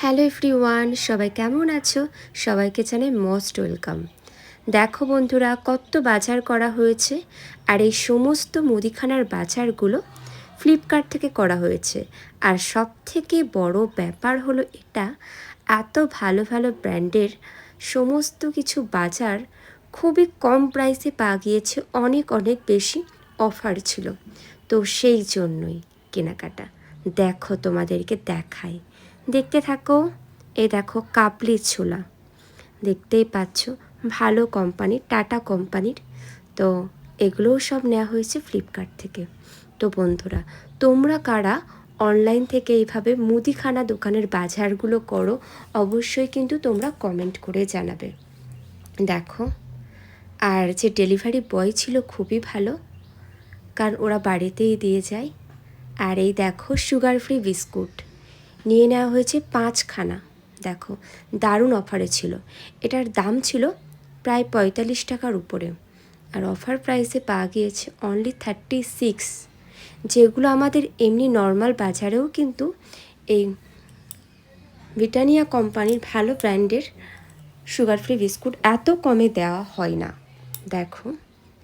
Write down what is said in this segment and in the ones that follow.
Hello everyone, সবাই কেমন আছো? সবাইকে জানাই মোস্ট ওয়েলকাম। দেখো বন্ধুরা, কত বাজার করা হয়েছে আর এই সমস্ত মুদিখানার বাজারগুলো ফ্লিপকার্ট থেকে করা হয়েছে। আর সব থেকে বড় ব্যাপার হলো এটা, এত ভালো ভালো ব্র্যান্ডের সমস্ত কিছু বাজার খুবই কম প্রাইসে পাওয়া গিয়েছে, অনেক অনেক বেশি অফার ছিল। তো সেই জন্যই কেনাকাটা। দেখো তোমাদেরকে দেখাই। দেখতে থাকো। এ দেখো কাবলি ছোলা। দেখতেই পাচ্ছ, ভালো কোম্পানির, টাটা কোম্পানির। তো এগুলোও সব নেওয়া হয়েছে ফ্লিপকার্ট থেকে। তো বন্ধুরা, তোমরা কারা অনলাইন থেকে এইভাবে মুদিখানা দোকানের বাজারগুলো করো, অবশ্যই কিন্তু তোমরা কমেন্ট করে জানাবে। দেখো, আর যে ডেলিভারি বয় ছিল খুবই ভালো, কারণ ওরা বাড়িতেই দিয়ে যায়। আর এই দেখো, সুগার ফ্রি বিস্কুট। নিয়ে নেওয়া হয়েছে পাঁচখানা। দেখো, দারুণ অফারে ছিল। এটার দাম ছিল প্রায় পঁয়তাল্লিশ টাকার উপরে। আর অফার প্রাইসে পাওয়া গিয়েছে অনলি থার্টি সিক্স যেগুলো আমাদের এমনি নর্মাল বাজারেও কিন্তু এই ব্রিটানিয়া কোম্পানির ভালো ব্র্যান্ডের সুগার ফ্রি বিস্কুট এত কমে দেওয়া হয় না। দেখো,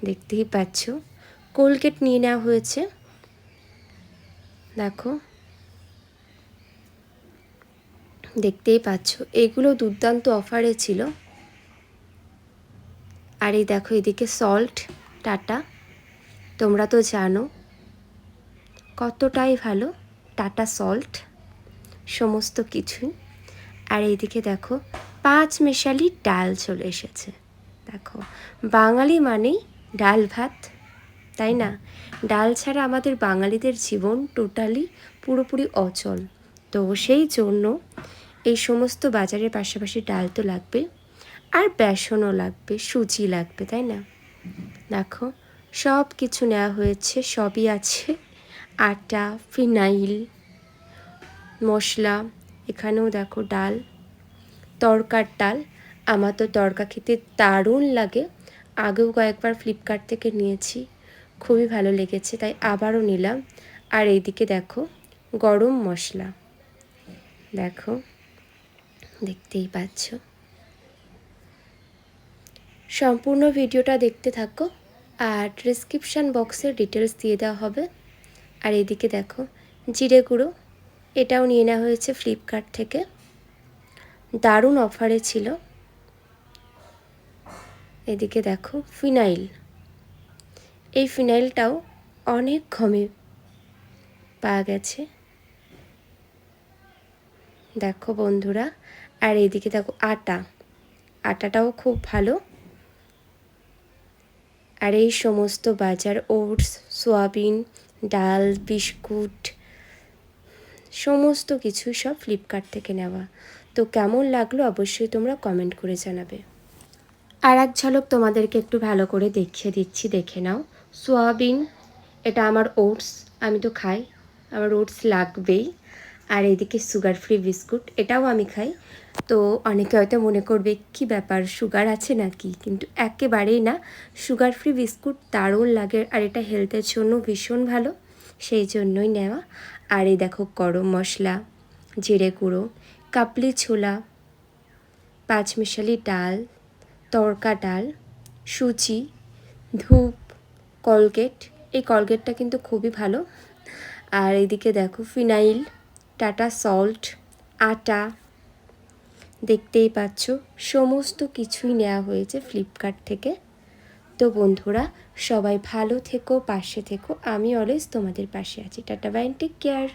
দেখতেই পাচ্ছ। কোলগেট নিয়ে নেওয়া হয়েছে। দেখো দেখতেই পাচ্ছ। এগুলো দুর্দান্ত অফারে ছিল। আর এই দেখো, এদিকে সল্ট টাটা। তোমরা তো জানো কতটাই ভালো টাটা সল্ট সমস্ত কিছুই। আর এইদিকে দেখো, পাঁচ মেশালি ডাল চলে এসেছে। দেখো, বাঙালি মানেই ডাল ভাত, তাই না? ডাল ছাড়া আমাদের বাঙালিদের জীবন টোটালি পুরোপুরি অচল। তো সেই জন্য এই সমস্ত বাজারের পাশাপাশি ডাল তো লাগবে। আর বেসনও লাগবে, সুজি লাগবে, তাই না? দেখো সব কিছু নেওয়া হয়েছে, সবই আছে। আটা, ফিনাইল, মশলা, এখানেও দেখো ডাল, তরকার ডাল। আমার তো তরকা খেতে দারুণ লাগে। আগেও কয়েকবার ফ্লিপকার্ট থেকে নিয়েছি, খুবই ভালো লেগেছে, তাই আবারও নিলাম। আর এইদিকে দেখো, গরম মশলা। দেখো। দেখতেই পাচ্ছ। সম্পূর্ণ ভিডিওটা দেখতে থাকো আর ডিসক্রিপশান বক্সে ডিটেলস দিয়ে দেওয়া হবে। আর এদিকে দেখো, জিরে গুঁড়ো, এটাও নিয়ে নেওয়া হয়েছে ফ্লিপকার্ট থেকে। দারুণ অফারে ছিল। এদিকে দেখো, ফিনাইল। এই ফিনাইলটাও অনেক কমে পাওয়া গেছে। দেখো বন্ধুরা আর এইদিকে দেখো আটা। আটাটাও খুব ভালো। আর এই সমস্ত বাজার ওটস, সোয়াবিন, ডাল, বিস্কুট, সমস্ত কিছু সব ফ্লিপকার্ট থেকে নেওয়া। তো কেমন লাগল অবশ্যই তোমরা কমেন্ট করে জানাবে। আর এক ঝলক তোমাদেরকে একটু ভালো করে দেখিয়ে দিচ্ছি, দেখে নাও। সোয়াবিন, এটা আমার ওটস, আমি তো খাই। আমার ওটস লাগবেই। আর এদিকে সুগার ফ্রি বিস্কুট এটাও আমি খাই। তো অনেকে হয়তো মনে করবে, কি ব্যাপার সুগার আছে নাকি? কিন্তু একেবারেই না। সুগার ফ্রি বিস্কুট দারুণ লাগে আর এটা হেলথের জন্য ভীষণ ভালো, সেই জন্যই নেওয়া। আর এই দেখো গরম মশলা, জিরে গুঁড়ো কাপলি ছোলা, পাঁচমিশালি ডাল, তরকা ডাল সুচি ধূপ, কলগেট। এই কলগেটটা কিন্তু খুবই ভালো। আর এদিকে দেখো ফিনাইল টাটা সল্ট, আটা দেখতেই পাচ্ছ। সমস্ত কিছুই নেওয়া হয়েছে ফ্লিপকার্ট থেকে। তো বন্ধুরা, সবাই ভালো থেকো, পাশে থেকো। আমি অলওয়েজ তোমাদের পাশে আছি। টাটা বাইন টেক কেয়ার।